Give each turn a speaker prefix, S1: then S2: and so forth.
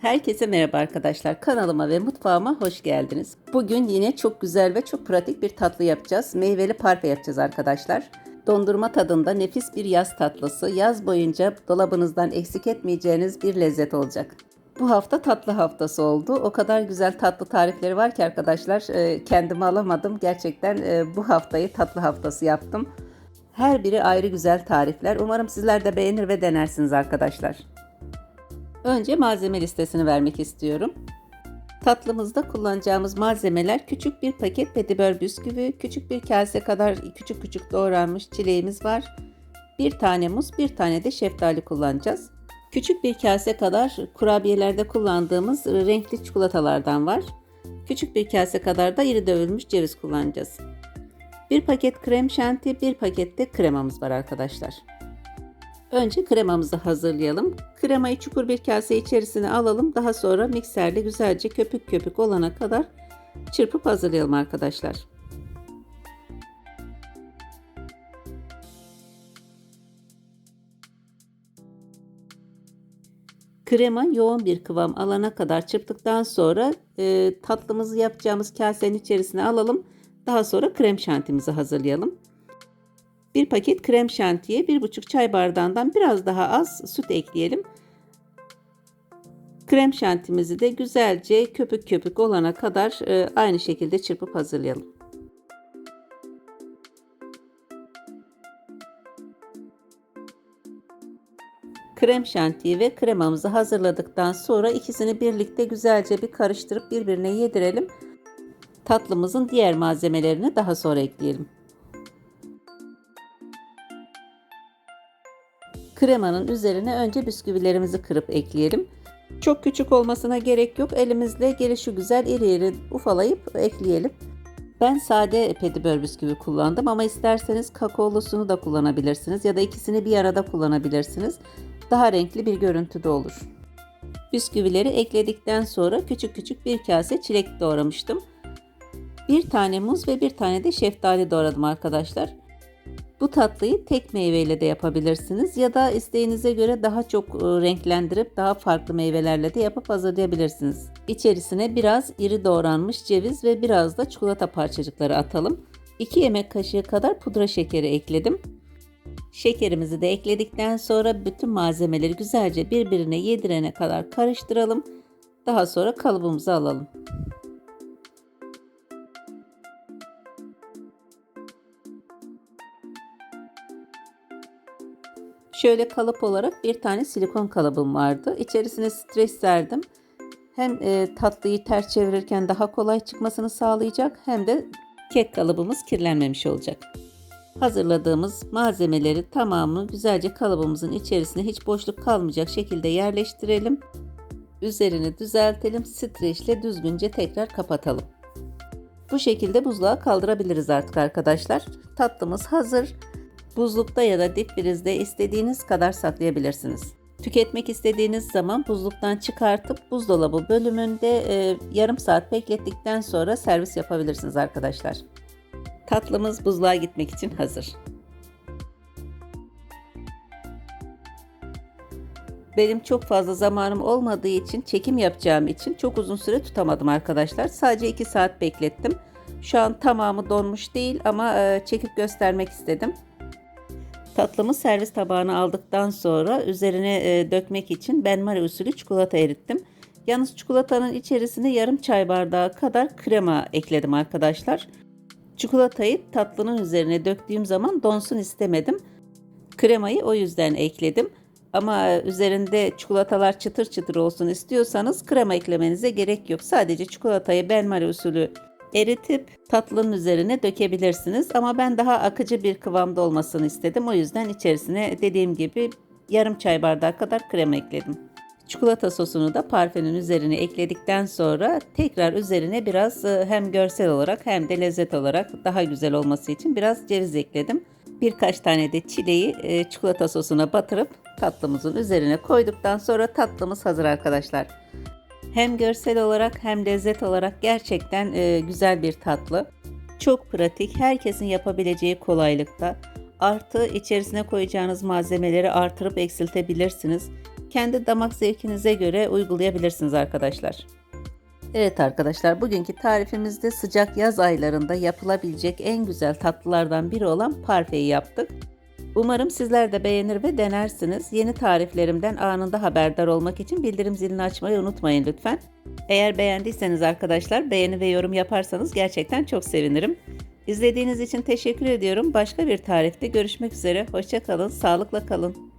S1: Herkese merhaba arkadaşlar. Kanalıma ve mutfağıma hoş geldiniz. Bugün yine çok güzel ve çok pratik bir tatlı yapacağız. Meyveli parfe yapacağız arkadaşlar. Dondurma tadında nefis bir yaz tatlısı. Yaz boyunca dolabınızdan eksik etmeyeceğiniz bir lezzet olacak. Bu hafta tatlı haftası oldu. O kadar güzel tatlı tarifleri var ki arkadaşlar e, kendimi alamadım. Gerçekten e, bu haftayı tatlı haftası yaptım. Her biri ayrı güzel tarifler. Umarım sizler de beğenir ve denersiniz arkadaşlar. Önce malzeme listesini vermek istiyorum. Tatlımızda kullanacağımız malzemeler küçük bir paket petibör bisküvi, küçük bir kase kadar küçük küçük doğranmış çileğimiz var. Bir tane muz, bir tane de şeftali kullanacağız. Küçük bir kase kadar kurabiyelerde kullandığımız renkli çikolatalardan var. Küçük bir kase kadar da iri dövülmüş ceviz kullanacağız. Bir paket krem şanti, bir paket de kremamız var arkadaşlar. Önce kremamızı hazırlayalım. Kremayı çukur bir kase içerisine alalım. Daha sonra mikserle güzelce köpük köpük olana kadar çırpıp hazırlayalım arkadaşlar. Krema yoğun bir kıvam alana kadar çırptıktan sonra e, tatlımızı yapacağımız kasenin içerisine alalım. Daha sonra krem şantimizi hazırlayalım. Bir paket krem şantiye 1,5 çay bardağından biraz daha az süt ekleyelim. Krem şantimizi de güzelce köpük köpük olana kadar e, aynı şekilde çırpıp hazırlayalım. Krem şantiyi ve kremamızı hazırladıktan sonra ikisini birlikte güzelce bir karıştırıp birbirine yedirelim. Tatlımızın diğer malzemelerini daha sonra ekleyelim. Kremanın üzerine önce bisküvilerimizi kırıp ekleyelim. Çok küçük olmasına gerek yok. Elimizle gelişi güzel iri iri ufalayıp ekleyelim. Ben sade petibör bisküvi kullandım ama isterseniz kakaolusunu da kullanabilirsiniz ya da ikisini bir arada kullanabilirsiniz. Daha renkli bir görüntüde olur. Bisküvileri ekledikten sonra küçük küçük bir kase çilek doğramıştım. Bir tane muz ve bir tane de şeftali doğradım arkadaşlar. Bu tatlıyı tek meyveyle de yapabilirsiniz ya da isteğinize göre daha çok e, renklendirip daha farklı meyvelerle de yapıp hazırlayabilirsiniz. İçerisine biraz iri doğranmış ceviz ve biraz da çikolata parçacıkları atalım. 2 yemek kaşığı kadar pudra şekeri ekledim. Şekerimizi de ekledikten sonra bütün malzemeleri güzelce birbirine yedirene kadar karıştıralım. Daha sonra kalıbımıza alalım. Şöyle kalıp olarak bir tane silikon kalıbım vardı. İçerisine streç serdim. Hem e, tatlıyı ters çevirirken daha kolay çıkmasını sağlayacak hem de kek kalıbımız kirlenmemiş olacak. Hazırladığımız malzemeleri tamamı güzelce kalıbımızın içerisine hiç boşluk kalmayacak şekilde yerleştirelim. Üzerini düzeltelim. Streçle düzgünce tekrar kapatalım. Bu şekilde buzluğa kaldırabiliriz artık arkadaşlar. Tatlımız hazır. Buzlukta ya da dip frizde istediğiniz kadar saklayabilirsiniz. Tüketmek istediğiniz zaman buzluktan çıkartıp buzdolabı bölümünde e, yarım saat beklettikten sonra servis yapabilirsiniz arkadaşlar. Tatlımız buzluğa gitmek için hazır. Benim çok fazla zamanım olmadığı için çekim yapacağım için çok uzun süre tutamadım arkadaşlar. Sadece 2 saat beklettim. Şu an tamamı donmuş değil ama e, çekip göstermek istedim. Tatlımı servis tabağına aldıktan sonra üzerine e, dökmek için benmari usulü çikolata erittim. Yalnız çikolatanın içerisine yarım çay bardağı kadar krema ekledim arkadaşlar. Çikolatayı tatlının üzerine döktüğüm zaman donsun istemedim. Kremayı o yüzden ekledim. Ama üzerinde çikolatalar çıtır çıtır olsun istiyorsanız krema eklemenize gerek yok. Sadece çikolatayı benmari usulü eritip tatlının üzerine dökebilirsiniz. Ama ben daha akıcı bir kıvamda olmasını istedim. O yüzden içerisine dediğim gibi yarım çay bardağı kadar krema ekledim. Çikolata sosunu da parfenin üzerine ekledikten sonra tekrar üzerine biraz e, hem görsel olarak hem de lezzet olarak daha güzel olması için biraz ceviz ekledim. Birkaç tane de çileği e, çikolata sosuna batırıp tatlımızın üzerine koyduktan sonra tatlımız hazır arkadaşlar. Hem görsel olarak hem lezzet olarak gerçekten e, güzel bir tatlı. Çok pratik, herkesin yapabileceği kolaylıkta. Artı içerisine koyacağınız malzemeleri artırıp eksiltebilirsiniz. kendi damak zevkinize göre uygulayabilirsiniz arkadaşlar. Evet arkadaşlar bugünkü tarifimizde sıcak yaz aylarında yapılabilecek en güzel tatlılardan biri olan parfeyi yaptık. Umarım sizler de beğenir ve denersiniz. Yeni tariflerimden anında haberdar olmak için bildirim zilini açmayı unutmayın lütfen. Eğer beğendiyseniz arkadaşlar beğeni ve yorum yaparsanız gerçekten çok sevinirim. İzlediğiniz için teşekkür ediyorum. Başka bir tarifte görüşmek üzere. Hoşçakalın, sağlıkla kalın.